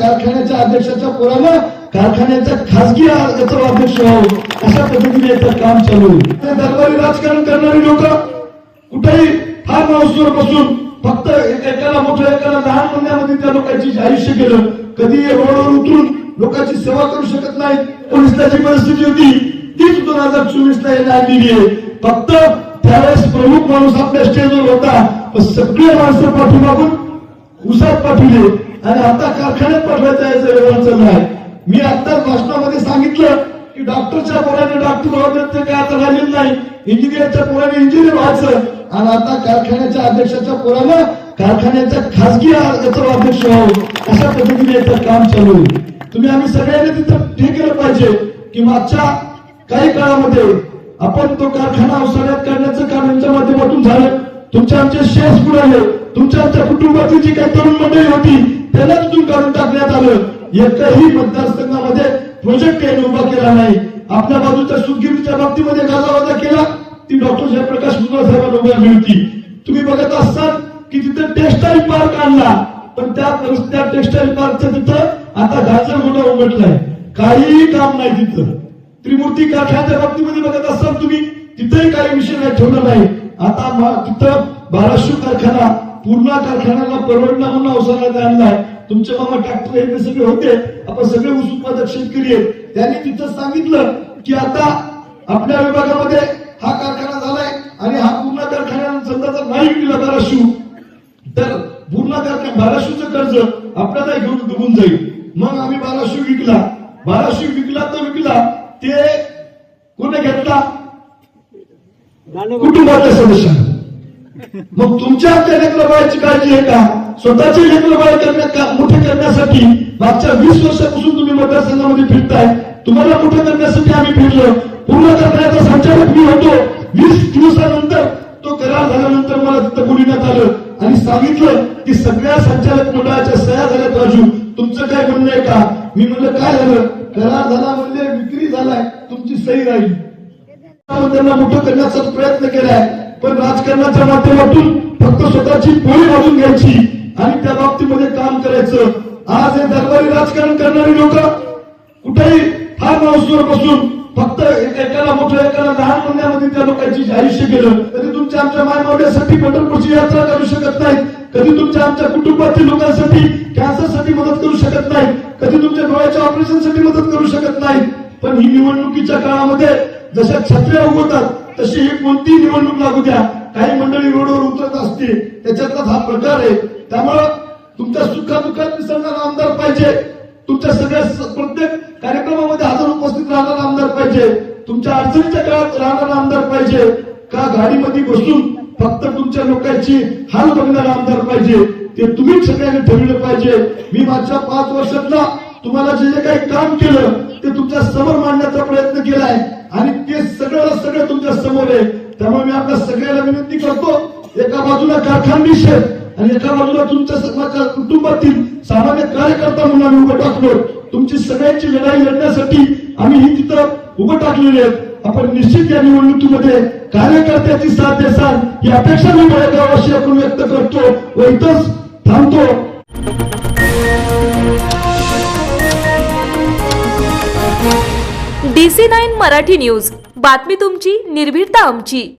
कारखान्याच्या अध्यक्षाच्या पोरानं कारखान्याचा खासगी याचं अध्यक्ष व्हावं अशा पद्धतीने याचं काम चालू आहे. दरबारी राजकारण करणारी लोक कुठेही फार्म हाऊसवर बसून फक्त एकाला मोठं एकाला लहान म्हणण्यामध्ये त्या लोकांची आयुष्य केलं कधी रोडवर उतरून लोकांची सेवा करू शकत नाही पोलिसला जी परिस्थिती होती तीच दोन हजार चोवीस ला येण्यात आलेली आहे. फक्त त्यावेळेस प्रमुख माणूस आपल्या स्टेजवर होता सगळे माणसं पाठीमागून उसात पाठवले. आणि आता कारखान्यात पाठवायचा आहे व्यवहार नाही आहे. मी आता भाषणामध्ये सांगितलं की डॉक्टरच्या पोराने डॉक्टर व्हावं ते काय आता राहिलेलं नाही. इंजिनियरच्या पोराने इंजिनियर व्हायचं. आणि आता कारखान्याच्या अध्यक्षाच्या पोराला कारखान्याच्या खासगी याचं अध्यक्ष व्हावं. अशा पद्धतीने याचं काम चालू आहे. तुम्ही आम्ही सगळ्यांनी तिथं हे केलं पाहिजे की मागच्या काही काळामध्ये आपण तो कारखाना अवसाळ्यात करण्याचं काम यांच्या माध्यमातून झालं. तुमच्या आमचे शेअर्स बुडाले तुमच्या आमच्या जी काही तरुण मंडळी होती त्याला तिथून काढून टाकण्यात आलं. एकही मतदारसंघामध्ये प्रोजेक्ट यांनी उभा केला नाही. आपल्या बाजूच्या सुखगिरीच्या बाबतीमध्ये गाजावाजा केला ती डॉक्टर जयप्रकाश मुंदळ साहेबांना उभारली होती तुम्ही बघत असाल की तिथे टेक्स्टाईल पार्क आणला. पण त्या परिस- त्या टेक्स्टाईल पार्कचं तिथं आता गाजर मोठा उमटलाय. काहीही काम नाही तिथं. त्रिमूर्ती कारखान्याच्या बाबतीमध्ये बघत असाल तुम्ही तिथेही काही विषय नाही ठेवला नाही. आता तिथं बाराशू कारखाना पूर्ण कारखान्याला परवडला म्हणून अवसरात आणलाय तुमचे मामा ट्रॅक्टर हे सगळे होते. आपण सगळे ऊस उत्पादक शेतकरी आहेत. त्यांनी तिथं सांगितलं की आता आपल्या विभागामध्ये हा कारखाना झालाय आणि हा पूर्ण कारखान्याला समजा नाही विकला बाराशू तर पूर्ण कारखाना बाराशूचं कर्ज आपल्याला घेऊन डुबून जाईल. मग आम्ही बाराशू विकला. बाराशू विकला तर विकला. ते कोणी घेतला? कुटुंबातल्या सदस्यांना. मग तुमच्या आमच्या लेकरबाळाची काळजी आहे का? स्वतःचे लेकरबाळ करण्या मोठे करण्यासाठी मागच्या वीस वर्षापासून तुम्ही मतदारसंघामध्ये फिरताय. तुम्हाला मोठं करण्यासाठी आम्ही फिरलो. पूर्ण करण्याचा संचालक मी होतो. वीस दिवसानंतर तो करार झाल्यानंतर मला तिथं बोलण्यात आलं आणि सांगितलं की सगळ्या संचालक मंडळाच्या सह्या झाल्यात राजू. तुमचं काय म्हणणं आहे का? मी म्हणलं काय झालं? करार झाला म्हणजे विक्री झालाय. तुमची सही राहील. त्यांना मोठं करण्याचा प्रयत्न केलाय. पण राजकारणाच्या माध्यमातून फक्त स्वतःची पोळी वाढून घ्यायची आणि त्या बाबतीमध्ये काम करायचं. आज हे दरबारी राजकारण करणारी लोक कुठेही फार माणूसवर बसून फक्त एक- एकाला मोठं एकाला लहान म्हणण्यामध्ये त्या लोकांची आयुष्य गेलं कधी तुमच्या आमच्या मायमावड्यासाठी पंढरपूरची यात्रा करू शकत नाही कधी तुमच्या आमच्या कुटुंबातील लोकांसाठी कॅन्सरसाठी मदत करू शकत नाही कधी तुमच्या डोळ्याच्या ऑपरेशनसाठी मदत करू शकत नाही पण ही निवडणुकीच्या काळामध्ये जशा छत्र्या उगवतात तशी ही कोणतीही निवडणूक लागू द्या. काही मंडळी रोडवर उतरत असते त्याच्यातलाच हा प्रकार आहे. त्यामुळं तुमच्या सुखादुखात मिसळणारा आमदार पाहिजे. तुमच्या सगळ्या प्रत्येक कार्यक्रमामध्ये हजर उपस्थित राहणारा आमदार पाहिजे. तुमच्या अडचणीच्या काळात राहणारा आमदार पाहिजे. का गाडीमध्ये बसून फक्त तुमच्या लोकांची हाल बघणारा आमदार पाहिजे? ते तुम्हीच सगळ्यांनी ठरविलं पाहिजे. मी मागच्या पाच वर्षातला तुम्हाला जे जे काही काम केलं सगळं त्यामुळे मी आपल्या सगळ्याला विनंती करतो एका बाजूला कारखानदीश आहे आणि एका बाजूला तुमच्या समाजा कुटुंबातील सामान्य कार्यकर्ता म्हणून आम्ही उभं टाकलो. तुमची सगळ्यांची लढाई लढण्यासाठी आम्ही ही तिथं उभं टाकलेली आहेत. आपण निश्चित या निवडणुकीमध्ये कार्यकर्त्याची साथ देसाल ही अपेक्षा मी बळगावाशी आपण व्यक्त करतो व इथंच थांबतो. DC nine Marathi news. बातमी तुमची निर्भीडता आमची.